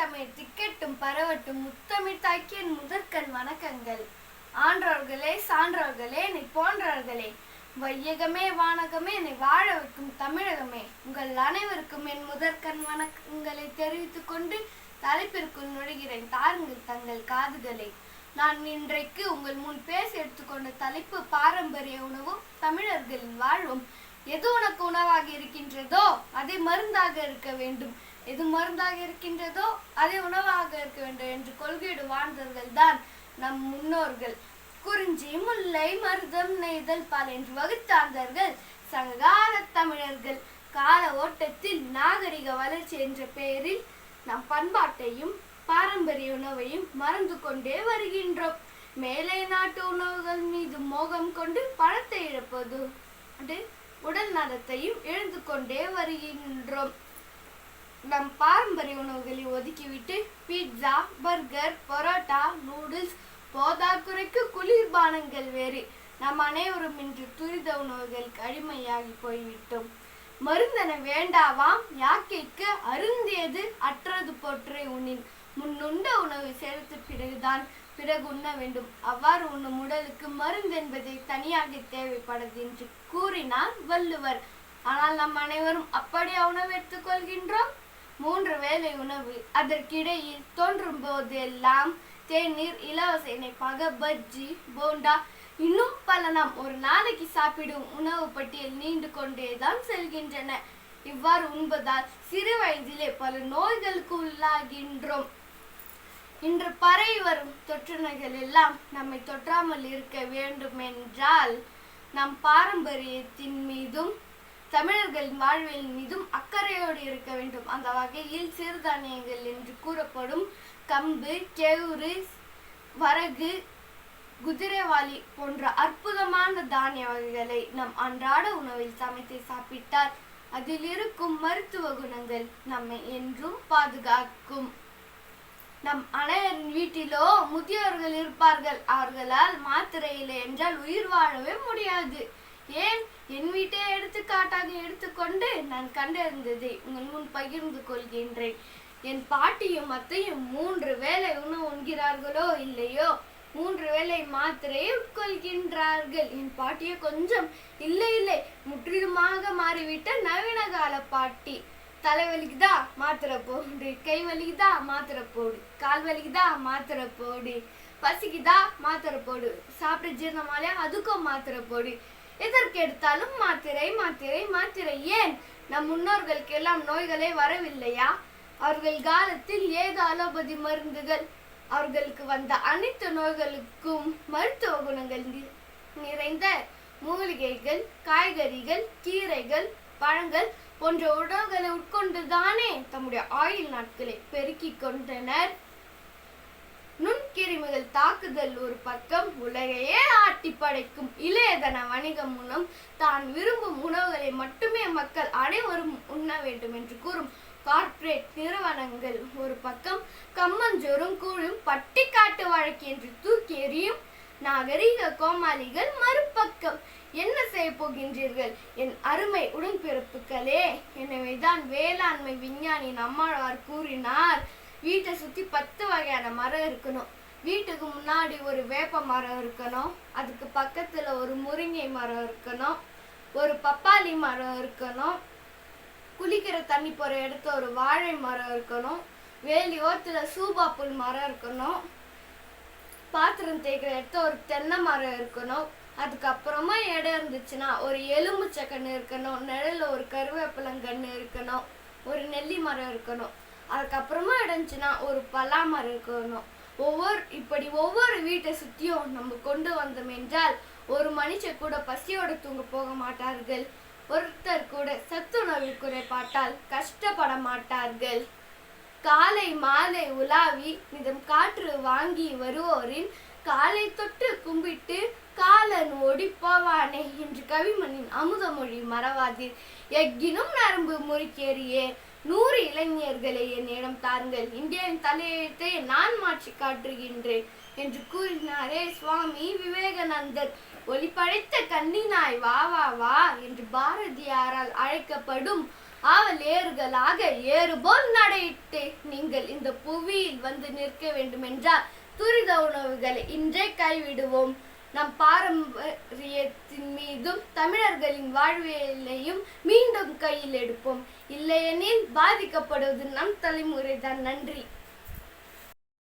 தமிழ் திக்கெட்டும் பரவட்டும் முத்தமிழ் தாக்கியன் முதற்கண் வணக்கங்கள். ஆன்றோர்களே சான்றோர்களே நீ போன்றவர்களே வையகமே வானகமே என்னை வாழ வைக்கும் தமிழகமே. உங்கள் அனைவருக்கும் என் முதற்கண் வணக்கங்களை தெரிவித்துக் கொண்டு தலைப்பிற்குள் நுழைகிறேன். தாருங்கள் தங்கள் காதுகளை. நான் இன்றைக்கு உங்கள் முன் பேச எடுத்துக்கொண்ட தலைப்பு பாரம்பரிய உணவும் தமிழர்களின் வாழ்வும். எது உனக்கு உணவாக இருக்கின்றதோ அதை மருந்தாக இருக்க வேண்டும். எது மருந்தாக இருக்கின்றதோ அதை உணவாக இருக்க வேண்டும் என்று கொள்கையோடு வாழ்ந்தவர்கள் தான் நம் முன்னோர்கள். குறிஞ்சி முல்லை மருதம் நெய்தல் பால் என்று வகுத்தார்ந்தார்கள் சங்ககால தமிழர்கள். கால ஓட்டத்தில் நாகரிக வளர்ச்சி என்ற பெயரில் நம் பண்பாட்டையும் பாரம்பரிய உணவையும் மறந்து கொண்டே வருகின்றோம். மேலை நாட்டு உணவுகள் மீது மோகம் கொண்டு பணத்தை இழப்பது உடல் நலத்தையும் இழந்து கொண்டே வருகின்றோம். நம் பாரம்பரிய உணவுகளை ஒதுக்கிவிட்டு பீட்சா பர்கர் பரோட்டா நூடுல்ஸ் போதாக்குறைக்கு குளிர்பானங்கள் வேறு. நம் அனைவரும் இன்று துரித உணவுகளுக்கு அடிமையாகி போய்விட்டோம். மருந்தன வேண்டாவாம் யாக்கைக்கு அருந்தியது அற்றது போற்றே உண்ணின் முன்னுண்ட உணவு சேர்த்து பிறகுதான் பிறகு உண்ண வேண்டும். அவ்வாறு உண்ணும் உடலுக்கு மருந்து என்பதை தனியாக தேவைப்படாது என்று கூறினார் வள்ளுவர். ஆனால் நம் அனைவரும் அப்படியே உணவு எடுத்துக்கொள்கின்றோம் மூன்று வேளை உணவு. அதற்கிடையில் தோன்றும் போதெல்லாம் தேநீர் இலவச இணைப்பாக பஜ்ஜி போண்டா இன்னும் பல நாம் ஒரு நாளைக்கு சாப்பிடும் உணவு பட்டியல் நீண்டு கொண்டேதான் செல்கின்றன. இவ்வாறு உண்பதால் சிறு வயதிலே பல நோய்களுக்கு உள்ளாகின்றோம். இன்று பரவி வரும் தொற்று நோய்கள் எல்லாம் நம்மை தொற்றாமல் இருக்க வேண்டும் என்றால் நம் பாரம்பரியத்தின் மீதும் தமிழர்களின் வாழ்வில் மீதும் அக்கறையோடு இருக்க வேண்டும். அந்த வகையில் சிறுதானியங்கள் என்று கூறப்படும் கம்பு கேவுரு வரகு குதிரைவாளி போன்ற அற்புதமான தானிய வகைகளை நம் அன்றாட உணவில் சமைத்து சாப்பிட்டால் அதில் இருக்கும் மருத்துவ குணங்கள் நம்மை என்றும் பாதுகாக்கும். நம் அனைவரின் வீட்டிலோ முதியோர்கள் இருப்பார்கள். அவர்களால் மாத்திரை என்றால் உயிர் வாழவே முடியாது. ஏன் என் வீட்டை எடுத்துக்காட்டாக எடுத்துக்கொண்டு நான் கண்டறிந்ததை உங்கள் முன் பகிர்ந்து கொள்கின்றேன். என் பாட்டியும் அத்தையும் மூன்று வேளை உணவு உண்கிறார்களோ இல்லையோ? மூன்று வேளை மாத்திரை உட்கொள்கின்றார்கள். என் பாட்டியை கொஞ்சம் இல்லை இல்லை. முற்றிலுமாக மாறிவிட்ட நவீன கால பாட்டி. தலைவலிக்குதா மாத்திரை போடு. கை வலிக்குதா? மாத்திரை போடு. கால் வலிக்குதா? மாத்திரை போடு. பசிக்குதா? மாத்திரை போடு. சாப்பிட்டு ஜீரணமாலையா அதுக்கும் மாத்திரை போடு. எதற்கு எடுத்தாலும் மாத்திரை மாத்திரை மாத்திரை. ஏன்? நம் முன்னோர்களுக்கு எல்லாம் நோய்களே வரவில்லையா? அவர்கள் காலத்தில் ஏது அலோபதி மருந்துகள். அவர்களுக்கு வந்த அனைத்து நோய்களுக்கும் மருத்துவ குணங்கள் நிறைந்த மூலிகைகள் காய்கறிகள் கீரைகள் பழங்கள் போன்ற உணவுகளை உட்கொண்டுதானே தம்முடைய ஆயுள் நாட்களை பெருக்கிக் கொண்டனர். நுண்கிருமிகள் தாக்குதல் ஒரு பக்கம் உலகையே ஆட்டி படைக்கும் இளையதன வணிகம் மூலம் தான் விரும்பும் உணவுகளை மட்டுமே மக்கள் அனைவரும் உண்ண வேண்டும் என்று கூறும் கார்ப்பரேட் நிறுவனங்கள். ஒரு பக்கம் கம்மஞ்சோறும் கூழும் பட்டிக்காட்டு வழக்கு என்று தூக்கி எறியும் நாகரீக கோமாளிகள் மறுபக்கம். என்ன செய்ய போகின்றீர்கள்? என் அருமை உடன்பிறப்புகளே எனவேதான் வேளாண்மை விஞ்ஞானி நம்மாழ்வார் கூறினார். வீட்டை சுற்றி பத்து வகையான மரம் இருக்கணும். வீட்டுக்கு முன்னாடி ஒரு வேப்ப மரம் இருக்கணும். அதுக்கு பக்கத்தில் ஒரு முருங்கை மரம் இருக்கணும். ஒரு பப்பாளி மரம் இருக்கணும். குளிக்கிற தண்ணி போகிற இடத்துல ஒரு வாழை மரம் இருக்கணும். வேலி ஓரத்தில் சூபா புல் மரம் இருக்கணும். பாத்திரம் தேய்க்கிற இடத்துல ஒரு தென்னை மரம் இருக்கணும். அதுக்கப்புறமா இடம் இருந்துச்சுன்னா ஒரு எலுமிச்சை கன்று இருக்கணும். நிழல்ல ஒரு கருவேப்பிலங்கன்று இருக்கணும். ஒரு நெல்லி மரம் இருக்கணும். அதுக்கப்புறமா இடம் இருந்துச்சுன்னா ஒரு பலா மரம் இருக்கணும். ஒவ்வொரு இப்படி ஒவ்வொரு வீட்டை சுத்தியும் நம்ம கொண்டு வந்தோம் என்றால் ஒரு மனுஷன் கூட பசியோட தூங்க போக மாட்டார்கள். ஒருத்தர் கூட சத்துணவு குறைபாட்டால் கஷ்டப்பட மாட்டார்கள். காலை மாலை உலாவி மிதம் காற்று வாங்கி வருவோரின் காலை தொட்டு கும்பிட்டு காலன் ஓடி போவானே என்று கவிமணின் அமுதமொழி மறவாதீர். எக்கினும் நரம்பு முறுக்கேறியே நூறு இளைஞர்களை என்னிடம் தாருங்கள். இந்தியாவின் தலையெழுத்தை நான் மாற்றி காட்டுகின்றேன் என்று கூறினாரே சுவாமி விவேகானந்தர். ஒளி படைத்த கண்ணினாய் வா வா வா என்று பாரதியாரால் அழைக்கப்படும் ஆவல் ஏறுகளாக ஏறுபோல் நடையிட்டு நீங்கள் இந்த புவியில் வந்து நிற்க வேண்டும் என்றால் துரித உணவுகளை இன்றே கைவிடுவோம். நம் பாரம்பரிய மீதும் தமிழர்களின் வாழ்வியலையும் மீண்டும் கையில் எடுப்போம். இல்லையெனில் பாதிக்கப்படுவது நம் தலைமுறைதான். நன்றி.